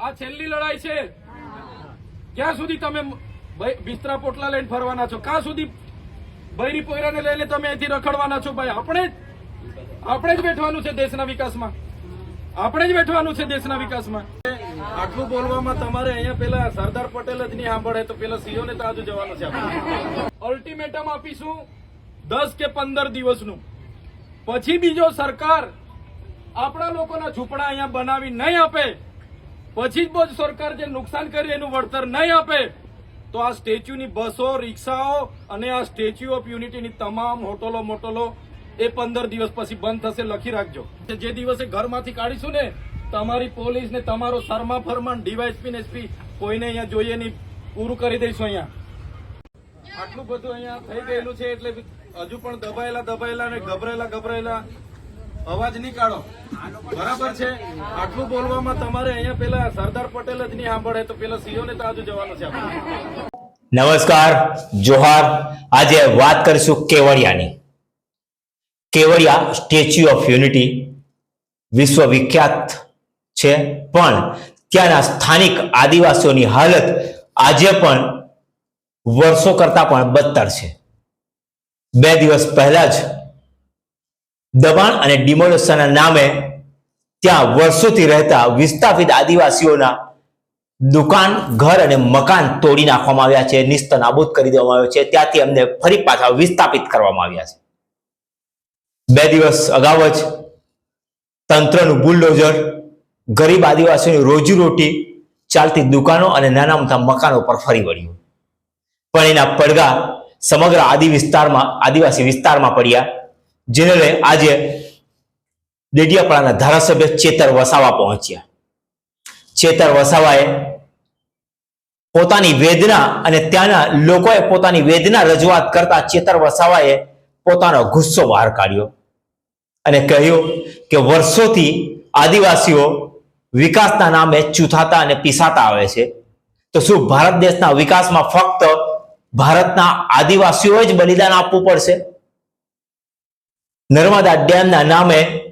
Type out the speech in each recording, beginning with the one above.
આ છેલ્લી લડાઈ છે. ક્યાં સુધી તમે બિસ્તરા પોટલા લઈને ફરવાના છો? ક્યાં સુધી બૈરી પોયરાને લઈને તમે અહીંથી રખડવાના છો ભાઈ? આપણે જ આપણે જ બેઠવાનું છે દેશના વિકાસમાં. આપણે જ બેઠવાનું છે દેશના વિકાસમાં. આટલું બોલવામાં તમારે અહીંયા પેલા સરદાર પટેલ જ નહીં સાંભળે તો પેલા સીઓ ને તો આજુ જવાનું છે અલ્ટિમેટમ આપીશું દસ કે પંદર દિવસનું. પછી બીજો સરકાર આપણા લોકોના ઝૂંપડા અહીંયા બનાવી નહીં આપે. પછી જ બોજ સરકાર જે નુકસાન કરી એનું વળતર નહીં આપે, તો આ સ્ટેચ્યુની બસો રિક્ષાઓ અને આ સ્ટેચ્યુ ઓફ યુનિટીની તમામ હોટલો મોટલો એ પંદર દિવસ પછી બંધ થશે, લખી રાખજો. જે દિવસે ઘરમાંથી કાઢીશું ને, તમારી પોલીસ ને તમારો શર્મા ફરમાન ડીવાયસપી ને એસપી, કોઈને અહીંયા જોઈએ નહીં. પૂરું કરી દઈશું અહીંયા. આટલું બધું અહીંયા થઈ ગયેલું છે, એટલે હજુ પણ દબાયેલા દબાયેલા ને ગભરાયેલા ગભરાયેલા. અવાજ નીકાળો બરાબર છે? આટલું બોલવામાં તમારે અહીંયા પેલા સરદાર પટેલ જ નહીં સાંભળે, તો પેલા સીઓ ને તો આજુ જવાનું છે નમસ્કાર, જોહાર. આજે વાત કરીશું કેવડિયાની. કેવડિયા સ્ટેચ્યુ ઓફ યુનિટી વિશ્વ વિખ્યાત છે, પણ ત્યાંના સ્થાનિક આદિવાસીઓની હાલત આજે પણ વર્ષો કરતા પણ બદતર છે. બે દિવસ પહેલા જ દબાણ અને ડિમોલેશનના નામે ત્યાં વર્ષોથી રહેતા વિસ્થાપિત આદિવાસીઓના દુકાન, ઘર અને મકાન તોડી નાખવામાં આવ્યા છે, નિસ્ત નાબૂદ કરી દેવામાં આવ્યો છે. ત્યાંથી અમને ફરી પાછા વિસ્થાપિત કરવામાં આવ્યા છે. બે દિવસ અગાઉ જ તંત્રનું બુલડોઝર ગરીબ આદિવાસીઓની રોજીરોટી ચાલતી દુકાનો અને નાના મોટા મકાનો પર ફરી વળ્યું. પણ એના પડઘા સમગ્ર આદિ વિસ્તારમાં, આદિવાસી વિસ્તારમાં પડ્યા. જેને આજે ડેડિયાપાડાના ધારાસભ્ય ચેતર વસાવા પહોંચ્યા. ચેતર વસાવાએ પોતાની વેદના અને ત્યાંના લોકોએ પોતાની વેદના રજૂઆત કરતા ચેતર વસાવાએ પોતાનો ગુસ્સો બહાર કાઢ્યો અને કહ્યું કે વર્ષોથી આદિવાસીઓ વિકાસના નામે ચૂથાતા અને પીસાતા આવે છે. તો શું ભારત દેશના વિકાસમાં ફક્ત ભારતના આદિવાસીઓએ જ બલિદાન આપવું પડશે? નર્મદા ડેમના નામે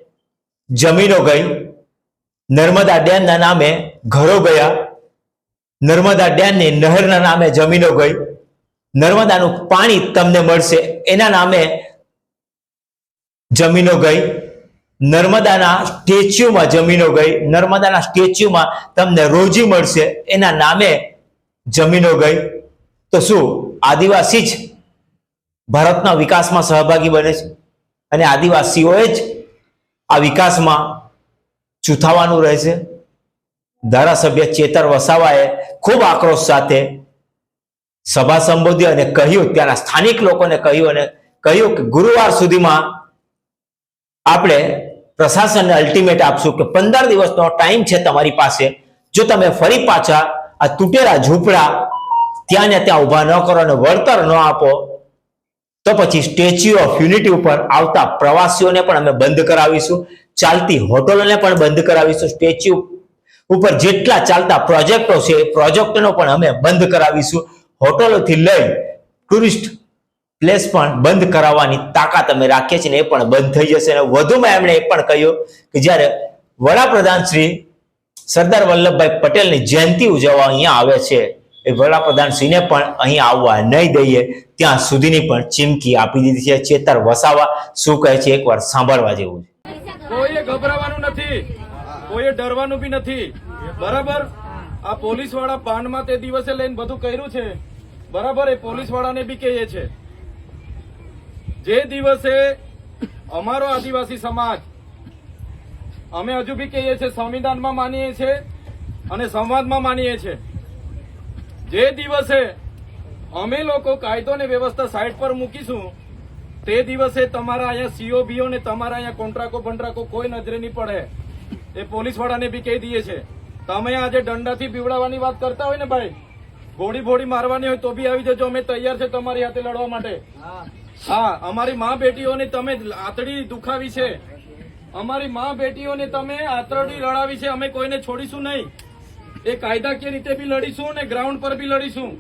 જમીનો ગઈ, નર્મદા ડેમના નામે ઘરો ગયા, નર્મદા ડેમની નહેરના નામે જમીનો ગઈ, નર્મદાનું પાણી તમને મળશે. એના નામે જમીનો ગઈ, નર્મદાના સ્ટેચ્યુમાં જમીનો ગઈ, નર્મદાના સ્ટેચ્યુમાં તમને રોજી મળશે. એના નામે જમીનો ગઈ. તો શું? આદિવાસી જ ભારતના વિકાસમાં સહભાગી બને છે? અને આદિવાસીઓએ જ આ વિકાસમાં ચૂથાવાનું રહેશે. ધારાસભ્ય ચેતર વસાવાએ ખૂબ આક્રોશ સાથે સભા સંબોધી અને કહ્યું, ત્યાંના સ્થાનિક લોકોને કહ્યું અને કહ્યું કે ગુરુવાર સુધીમાં આપણે પ્રશાસનને અલ્ટિમેટ આપશું કે પંદર દિવસનો ટાઈમ છે તમારી પાસે. જો તમે ફરી પાછા આ તૂટેલા ઝૂંપડા ત્યાં ને ત્યાં ઊભા ન કરો અને વળતર ન આપો તો પછી સ્ટેચ્યુ ઓફ યુનિટી ઉપર આવતા પ્રવાસીઓને પણ અમે બંધ કરાવીશું. ચાલતી હોટલોને પણ બંધ કરાવીશું. સ્ટેચ્યુ ઉપર જેટલા ચાલતા પ્રોજેક્ટો છે એ પ્રોજેક્ટનો પણ અમે બંધ કરાવીશું. હોટલોથી લઈ ટુરિસ્ટ પ્લેસ પણ બંધ કરાવવાની તાકાત અમે રાખીએ છીએ એ પણ બંધ થઈ જશે. અને વધુમાં એમણે એ પણ કહ્યું કે જ્યારે વડાપ્રધાન શ્રી સરદાર વલ્લભભાઈ પટેલની જયંતિ ઉજવવા અહીંયા આવે છે એ વડાપ્રધાન સિંહને પણ અહીં આવવા નહીં દઈએ, ત્યાં સુધીની પણ ચીમકી આપી દીધી છે. ચેતર વસાવા, શું કહે છે એકવાર સાંભળવા જેવું છે. કોઈએ ગભરાવાનું નથી, કોઈએ ડરવાનું બી નથી. બરાબર? આ પોલીસવાળા પાનમાં તે દિવસે લઈને બધું કર્યું છે. બરાબર? એ પોલીસ વાળાને બી કહીએ છે. જે દિવસે અમારો આદિવાસી સમાજ, અમે હજુ બી કહીએ છીએ, સંવિધાનમાં માનીએ છીએ અને સંવાદમાં માનીએ છીએ. જે દિવસે અમે લોકો કાયદો ને વ્યવસ્થા સાઈડ પર મૂકીશું, તે દિવસે તમારા અહીંયા સીઓ બીઓ ને તમારા અહીંયા કોન્ટ્રાકો બંટ્રાકો કોઈ નજરે નહીં પડે. એ પોલીસ વાળાને બી કહી દઈએ છે. તમે આજે દંડાથી પીવડાવવાની વાત કરતા હોય ને ભાઈ? ગોળી ભોળી મારવાની હોય તો બી આવી જજો. અમે તૈયાર છે તમારી હાથે લડવા માટે. હા, અમારી મા બેટીઓને તમે આતડી દુખાવી છે. અમારી મા બેટીઓને તમે આતરડી લડાવી છે. અમે કોઈને છોડીશું નહીં. એ કાયદાકીય રીતે બી લડીશું અને ગ્રાઉન્ડ પર બી લડીશું.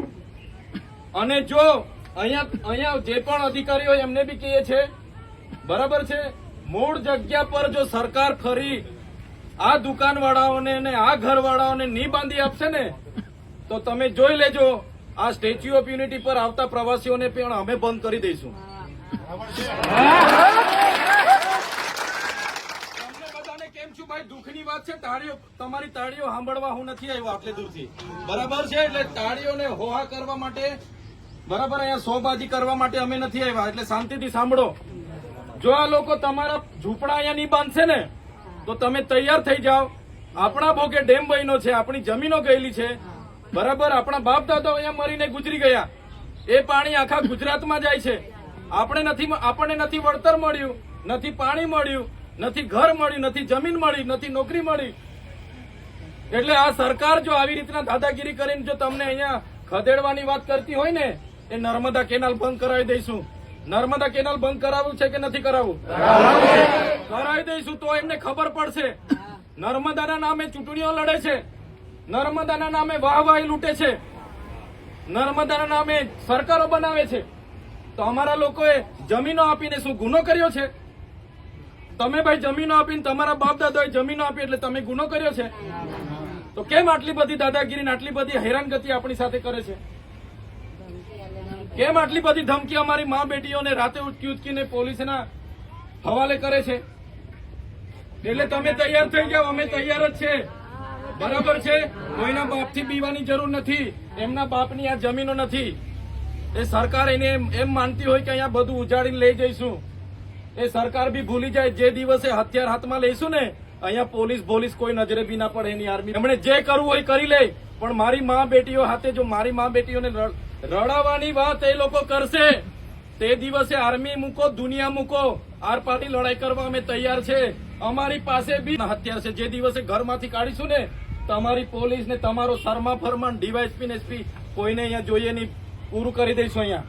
અને જો અહીંયા અહીંયા જે પણ અધિકારીઓ એમને બી કહીએ છે, બરાબર છે? મૂળ જગ્યા પર જો સરકાર ફરી આ દુકાનવાળાઓને અને આ ઘરવાળાઓને નહીં બાંધી આપશે ને, તો તમે જોઈ લેજો, આ સ્ટેચ્યુ ઓફ યુનિટી પર આવતા પ્રવાસીઓને પણ અમે બંધ કરી દઈશું તમને બધાને કેમ છું ભાઈ, દુઃખની વાત છે, તાળીઓ, તમારી તાળીઓ સાંભળવા હું નથી આવ્યો આટલે દૂરથી. બરાબર છે? એટલે તાળીઓને હોહા કરવા માટે, બરાબર, અહીંયા સોબાજી કરવા માટે અમે નથી આવ્યા. એટલે શાંતિથી સાંભળો. જો આ લોકો તમારા ઝૂંપડા અહીંયા નહીં બાંધશે ને, તો તમે તૈયાર થઈ જાઓ. આપણા ભોગે ડેમ બન્યો છે, આપણી જમીનો ગયેલી છે. બરાબર, આપણા બાપ દાદા અહીંયા મરીને ગુજરી ગયા. એ પાણી આખા ગુજરાતમાં જાય છે. આપણે નથી આપણને નથી વળતર મળ્યું, નથી પાણી મળ્યું. નથી ઘર મળી, નથી જમીન મળી, નથી નોકરી મળી. એટલે આ સરકાર જો આવી રીતના દાદાગીરી કરીને જો તમને અહીંયા ખદેડવાની વાત કરતી હોય ને, એ નર્મદા કેનાલ બંધ કરાવી દઈશું. નર્મદા કેનાલ બંધ કરાવવું છે કે નથી કરાવવું? કરાવી દઈશું, તો એમને ખબર પડશે. નર્મદાના નામે ચૂંટણીઓ લડે છે. નર્મદાના નામે વાહવાહી લૂંટે છે. નર્મદાના નામે સરકારો બનાવે છે. તો અમારા લોકોએ જમીનો આપીને શું ગુનો કર્યો છે? તમે ભાઈ જમીનો આપીને તમારા બાપ દાદાએ જમીનો આપી એટલે તમે ગુનો કર્યો છે? તો કેમ આટલી બધી દાદાગીરી આટલી બધી હેરાનગતિ આપણી સાથે કરે છે? કેમ આટલી બધી ધમકી અમારી મા બેટીઓને રાતે ઉચકી ઉચકીને પોલીસના હવાલે કરે છે? એટલે તમે તૈયાર થઈ જાઓ, અમે તૈયાર જ છે. બરાબર છે? કોઈના બાપથી બીવાની જરૂર નથી. એમના બાપની આ જમીનો નથી. એ સરકાર એને એમ માનતી હોય કે અહીંયા બધું ઉજાડીને લઈ જઈશું. એ સરકાર બી ભૂલી જાય જે દિવસે હથિયાર હાથમાં લઈશું ને, અહીંયા પોલીસ પોલીસ કોઈ નજરે બી ના પડે એની આર્મી. એમણે જે કરવું હોય કરી લે, પણ મારી મા બેટીઓ હાથે જો મારી મા બેટીઓને રડાવવાની વાત એ લોકો કરશે. તે દિવસે આર્મી મૂકો, દુનિયા મૂકો, આર પાર્ટી લડાઈ કરવા અમે તૈયાર છે. અમારી પાસે બી હથિયાર છે. જે દિવસે ઘરમાંથી કાઢીશું ને, તમારી પોલીસ ને તમારો શર્મા ફરમાન ડીવાયસપી ને એસપી કોઈને અહીંયા જોઈએ નહીં. પૂરું કરી દઈશું અહીંયા.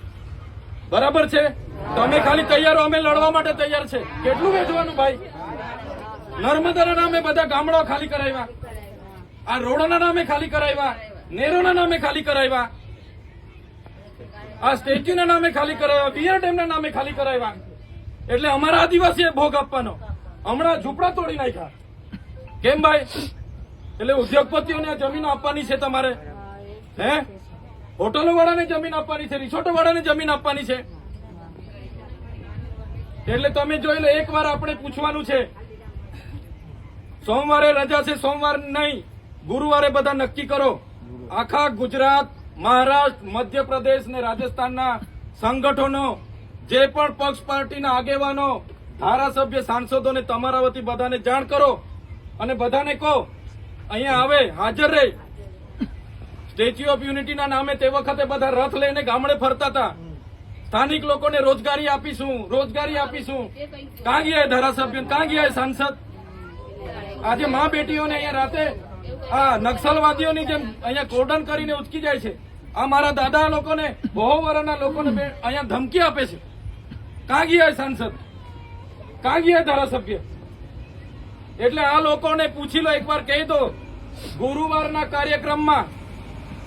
બરાબર છે? તમે ખાલી તૈયાર, અમે લડવા માટે તૈયાર છે. કેટલું વેચવાનું ભાઈ? નર્મદાના નામે બધા ગામડાઓ ખાલી કરાવ્યા. આ રોડોના નામે ખાલી કરાવ્યા. નેરોના નામે ખાલી કરાવ્યા. આ સ્ટેચ્યુના નામે ખાલી કરાવ્યા. બિયર ડેમના નામે ખાલી કરાવ્યા. એટલે અમારા આદિવાસીએ ભોગ આપવાનો. હમણાં ઝૂંપડા તોડી નાખ્યા. કેમ ભાઈ? એટલે ઉદ્યોગપતિઓને જમીન આપવાની છે તમારે. હે? હોટલો વાળાને જમીન આપવાની છે, રિસોર્ટો વાળાને જમીન આપવાની છે. એટલે તમે જોઈ લો એક વાર આપણે પૂછવાનું છે, સોમવારે રજા છે, સોમવાર નહીં, ગુરુવારે બધા નક્કી કરો. આખા ગુજરાત, મહારાષ્ટ્ર, મધ્યપ્રદેશ ને રાજસ્થાનના સંગઠનો, જે પણ પક્ષ પાર્ટીના આગેવાનો, ધારાસભ્ય સાંસદોને તમારા વતી બધાને જાણ કરો. અને બધાને કહો, અહીંયા આવે, હાજર રહે. સ્ટેચ્યુ ઓફ યુનિટીના નામે તે વખતે બધા રથ લઈને ગામડે ફરતા હતા. સ્થાનિક લોકોને રોજગારી આપીશું રોજગારી આપીશું. કાં ગયા ધારાસભ્ય, કાં ગયા સાંસદ? આજે મા બેટીઓને અહીંયા રાતે આ નક્સલવાદીઓની જેમ અહીંયા કોર્ડન કરીને ઉચકી જાય છે. આ મારા દાદા લોકોને, બહુ વર્ષના લોકોને અહીંયા ધમકી આપે છે. કાં ગયા સાંસદ? કાં ગયા ધારાસભ્ય? એટલે આ લોકોને પૂછી લો, એકવાર કહી દો. ગુરુવારના કાર્યક્રમમાં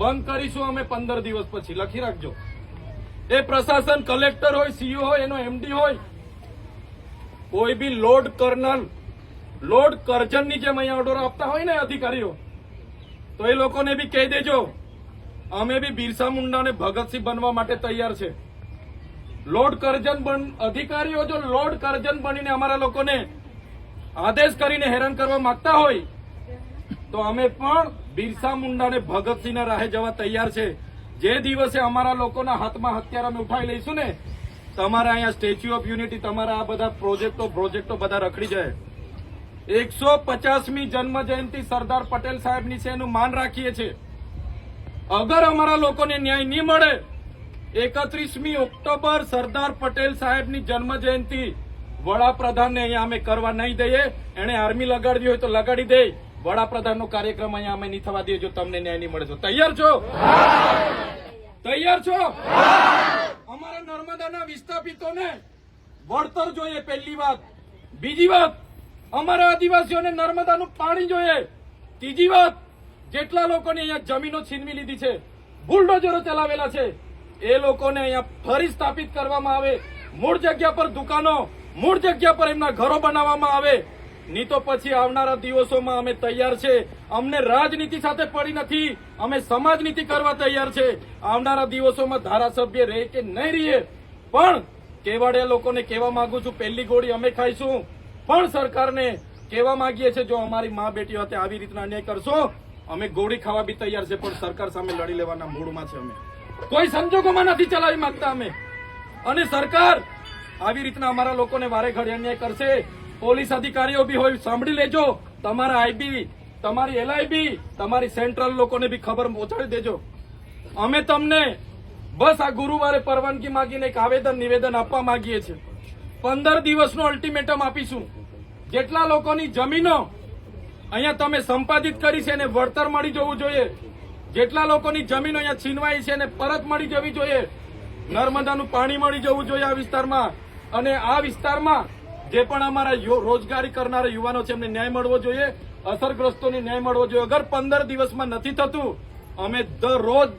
બંધ કરીશું અમે પંદર દિવસ પછી. લખી રાખજો. એ પ્રશાસન કલેક્ટર હોય, સીઓ હોય, એનો એમડી હોય, કોઈ બી લોર્ડ કર્નલ, લોર્ડ કરજનની જેમ અહીંયા ઓર્ડર આપતા હોય ને અધિકારીઓ, તો એ લોકોને બી કહી દેજો, અમે બી બિરસા મુંડાને ભગતસિંહ બનવા માટે તૈયાર છે. લોર્ડ કરજન બન, અધિકારીઓ જો લોર્ડ કરજન બનીને અમારા લોકોને આદેશ કરીને હેરાન કરવા માંગતા હોય, તો અમે પણ બિરસા મુંડાને ભગતસિંહના રાહે જવા તૈયાર છે. જે દિવસે અમારા લોકોના હાથમાં હથિયાર અમે ઉઠાવી લઈશું ને, તમારા અહીંયા સ્ટેચ્યુ ઓફ યુનિટી, તમારા આ બધા પ્રોજેક્ટો પ્રોજેક્ટો બધા રખડી જાય. એકસો પચાસમી જન્મ જયંતિ સરદાર પટેલ સાહેબની છે એનું માન રાખીએ છીએ. અગર અમારા લોકોને ન્યાય નહીં મળે, એકત્રીસમી ઓક્ટોબર સરદાર પટેલ સાહેબની જન્મ જયંતિ વડાપ્રધાનને અહીંયા અમે કરવા નહીં દઈએ. એને આર્મી લગાડવી હોય તો લગાડી દે. વડાપ્રધાનનો કાર્યક્રમ અહીંયા અમે નહીં થવા દઈએ જો તમને ન્યાય નહીં મળે તો. તૈયાર છો? તૈયાર છો? અમારા નર્મદાના વિસ્થાપિતોને વળતર જોઈએ પહેલી વાત. બીજી વાત, અમારા આદિવાસીઓને નર્મદાનું પાણી જોઈએ. ત્રીજી વાત, જેટલા લોકોની અહીંયા જમીનો છીનવી લીધી છે, બુલડોઝરો ચલાવેલા છે, એ લોકોને અહીંયા ફરી સ્થાપિત કરવામાં આવે. મૂળ જગ્યા પર દુકાનો, મૂળ જગ્યા પર એમના ઘરો બનાવવામાં આવે. નહીં તો પછી આવનારા દિવસોમાં અમે તૈયાર છે. અમને રાજનીતિ સાથે પડી નથી. અમે સમાજનીતિ કરવા તૈયાર છે. આવનારા દિવસોમાં ધારાસભ્ય રહે કે નહીં રહીએ પણ કેવાડિયા લોકોને કહેવા માંગુ છું, પહેલી ગોળી અમે ખાઈશું. પણ સરકારને કહેવા માંગીએ છીએ, જો અમારી મા બેટીઓ સાથે આવી રીતના અન્યાય કરશો, અમે ગોળી ખાવા બી તૈયાર છે, પણ સરકાર સામે લડી લેવાના મૂડમાં છે અમે. કોઈ સંજોગોમાં નથી ચલાવી માંગતા અમે. અને સરકાર આવી રીતના અમારા લોકોને વારે ઘડી અન્યાય કરશે. પોલીસ અધિકારીઓ બી હોય, સાંભળી લેજો. તમારા આઈબી, તમારી એલઆઈબી, તમારી સેન્ટ્રલ લોકોને બી ખબર પહોંચાડી દેજો. અમે તમને બસ આ ગુરુવારે પરવાનગી માંગીને એક આવેદન, નિવેદન આપવા માંગીએ છીએ. પંદર દિવસનું અલ્ટિમેટમ આપીશું. જેટલા લોકોની જમીનો અહીંયા તમે સંપાદિત કરી છે એને વળતર મળી જવું જોઈએ. જેટલા લોકોની જમીનો અહીંયા છીનવાઈ છે એને પરત મળી જવી જોઈએ. નર્મદાનું પાણી મળી જવું જોઈએ આ વિસ્તારમાં. અને આ વિસ્તારમાં જે પણ અમારા રોજગારી કરનારા યુવાનો છે, એમને ન્યાય મળવો જોઈએ. અસરગ્રસ્તોને ન્યાય મળવો જોઈએ. અગર પંદર દિવસમાં નથી થતું, અમે દરરોજ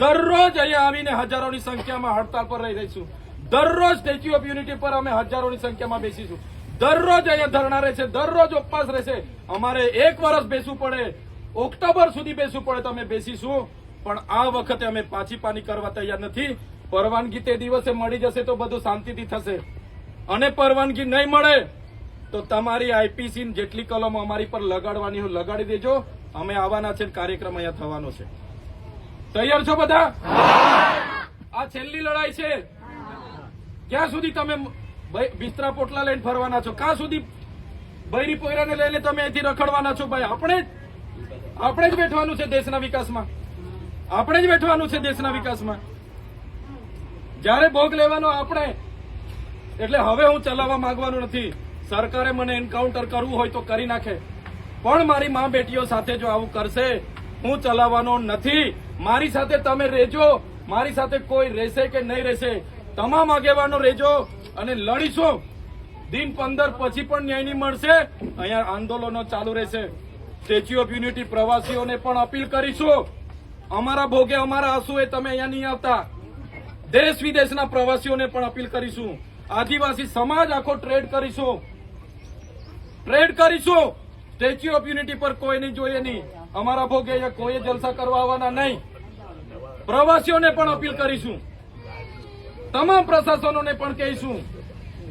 દરરોજ અહીંયા આવીને હજારોની સંખ્યામાં હડતાલ પર રહી રહીશું. દરરોજ સ્ટેચ્યુ ઓફ યુનિટી પર અમે હજારોની સંખ્યામાં બેસીશું. દરરોજ અહીંયા ધરણા રહેશે, દરરોજ ઉપવાસ રહેશે. અમારે એક વર્ષ બેસવું પડે, ઓક્ટોબર સુધી બેસવું પડે તો અમે બેસીશું. પણ આ વખતે અમે પાછી પાની કરવા તૈયાર નથી. પરવાનગી તે દિવસે મળી જશે તો બધું શાંતિથી થશે. અને પરવાનગી નહીં મળે, તો તમારી આઈપીસી જેટલી કલમો અમારી પર લગાડવાની હોય લગાડી દેજો. અમે આવવાના છે કાર્યક્રમ અહીંયા થવાનો છે. તૈયાર છો બધા? આ છેલ્લી લડાઈ છે. ક્યાં સુધી તમે બિસ્તરા પોટલા લઈને ફરવાના છો? ક્યાં સુધી બૈરી પોયરાને લઈને તમે અહીંથી રખડવાના છો ભાઈ? આપણે જ આપણે જ બેઠવાનું છે દેશના વિકાસમાં. આપણે જ બેઠવાનું છે દેશના વિકાસમાં. જ્યારે ભોગ લેવાનો આપણે એટલે હવે હું ચલાવવા માંગવાનું નથી. સરકારે મને એન્કાઉન્ટર કરવું હોય તો કરી નાખે. પણ મારી મા બેટીઓ સાથે જો આવું કરશે, હું ચલાવવાનો નથી. મારી સાથે તમે રહેજો. મારી સાથે કોઈ રહેશે કે નહીં રહેશે, તમામ આગેવાનો રહેજો અને લડીશું. દિન પંદર પછી પણ ન્યાય નહીં મળશે. અહીંયા આંદોલનો ચાલુ રહેશે. સ્ટેચ્યુ ઓફ યુનિટી પ્રવાસીઓને પણ અપીલ કરીશું. અમારા ભોગે અમારા આંસુએ તમે અહીંયા નહીં આવતા. દેશ વિદેશના પ્રવાસીઓને પણ અપીલ કરીશું. આદિવાસી સમાજ આખો ટ્રેડ કરીશું. ટ્રેડ કરીશું. સ્ટેચ્યુ ઓફ યુનિટી પર કોઈ નહીં જોઈએ નહીં. અમારા ભોગે કોઈ જલસા કરવા આવવાના નહીં. પ્રવાસીઓને પણ અપીલ કરીશું. તમામ પ્રશાસનોને પણ કહીશું,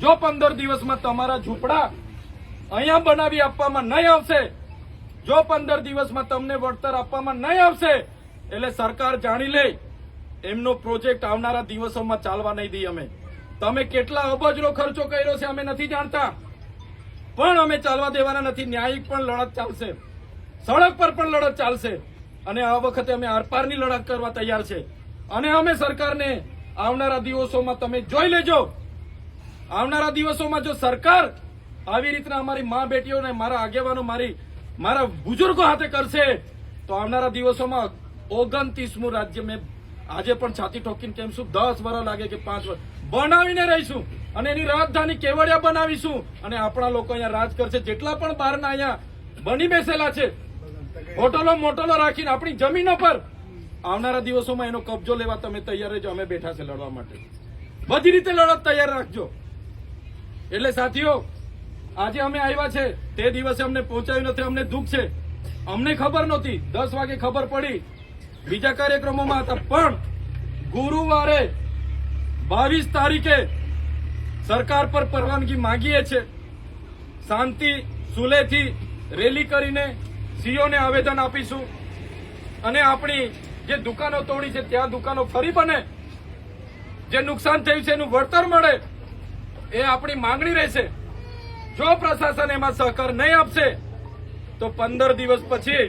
જો પંદર દિવસમાં તમારા ઝૂંપડા અહીંયા બનાવી આપવામાં નહીં આવશે, જો પંદર દિવસમાં તમને વળતર આપવામાં નહીં આવશે, એટલે સરકાર જાણી લે, એમનો પ્રોજેક્ટ આવનારા દિવસોમાં ચાલવા નહીં દઈએ અમે. તમે કેટલા અબજનો ખર્ચો કર્યો છે અમે નથી જાણતા. પણ અમે ચાલવા દેવાના નથી. ન્યાયિક પણ લડત ચાલશે. સડક પર પણ લડત ચાલશે. અને આ વખતે અમે આરપારની લડત કરવા તૈયાર છે. અને અમે સરકારને આવનારા દિવસોમાં તમે જોઈ લેજો. આવનારા દિવસોમાં જો સરકાર આવી રીતના અમારી મા બેટીઓને મારા આગેવાનો, મારી, મારા બુજુર્ગો હાથે કરશે, તો આવનારા દિવસોમાં ઓગણત્રીસમું રાજ્ય મેં આજે પણ છાતી ઠોકીને કેમ છું દસ વર્ષ લાગે કે પાંચ વર્ષ બનાવીને રહીશું અને એની રાજધાની કેવડિયા બનાવીશું. અને આપણા લોકો અહીંયા રાજ કરશે. જેટલા પણ બહારના અહીંયા બની બેસેલા છે, હોટલો મોટલો રાખીને આપણી જમીનો પર. આવનારા દિવસોમાં એનો કબજો લેવા તમે તૈયાર રહેજો. અમે બેઠા છે લડવા માટે. બધી રીતે લડત તૈયાર રાખજો. એટલે સાથીઓ, આજે અમે આવ્યા છે. તે દિવસે અમને પહોંચાયું નથી. અમને દુઃખ છે. અમને ખબર નહોતી. દસ વાગે ખબર પડી. બીજા કાર્યક્રમોમાં હતા, પણ ગુરુવારે બાવીસ તારીખે સરકાર પર પરવાનગી માંગીએ છે શાંતિ સુલેથી રેલી કરીને સીઓને આવેદન આપીશું. અને આપણી જે દુકાનો તોડી છે, ત્યાં દુકાનો ફરી બને. જે નુકસાન થયું છે, એનું વળતર મળે, એ આપણી માંગણી રહેશે. જો પ્રશાસન એમાં સહકાર નહીં આપશે, તો પંદર દિવસ પછી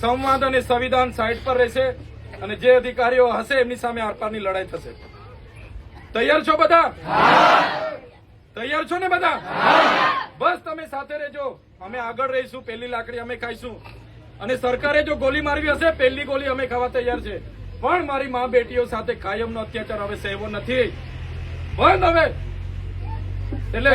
સંવાદ અને સંવિધાન સાઈડ પર રહેશે અને જે અધિકારીઓ હશે એમની સામે આરપારની લડાઈ થશે. તૈયાર છો બધા? તૈયાર છો ને બધા? બસ તમે સાથે રહેજો. અમે આગળ રહીશું, પહેલી લાકડી અમે ખાઈશું. અને સરકારે જો ગોલી મારવી હશે, પહેલી ગોલી અમે ખાવા તૈયાર છે. પણ મારી મા બેટીઓ સાથે કાયમનો અત્યાચાર હવે સહેવો નથી. બંધ હવે. એટલે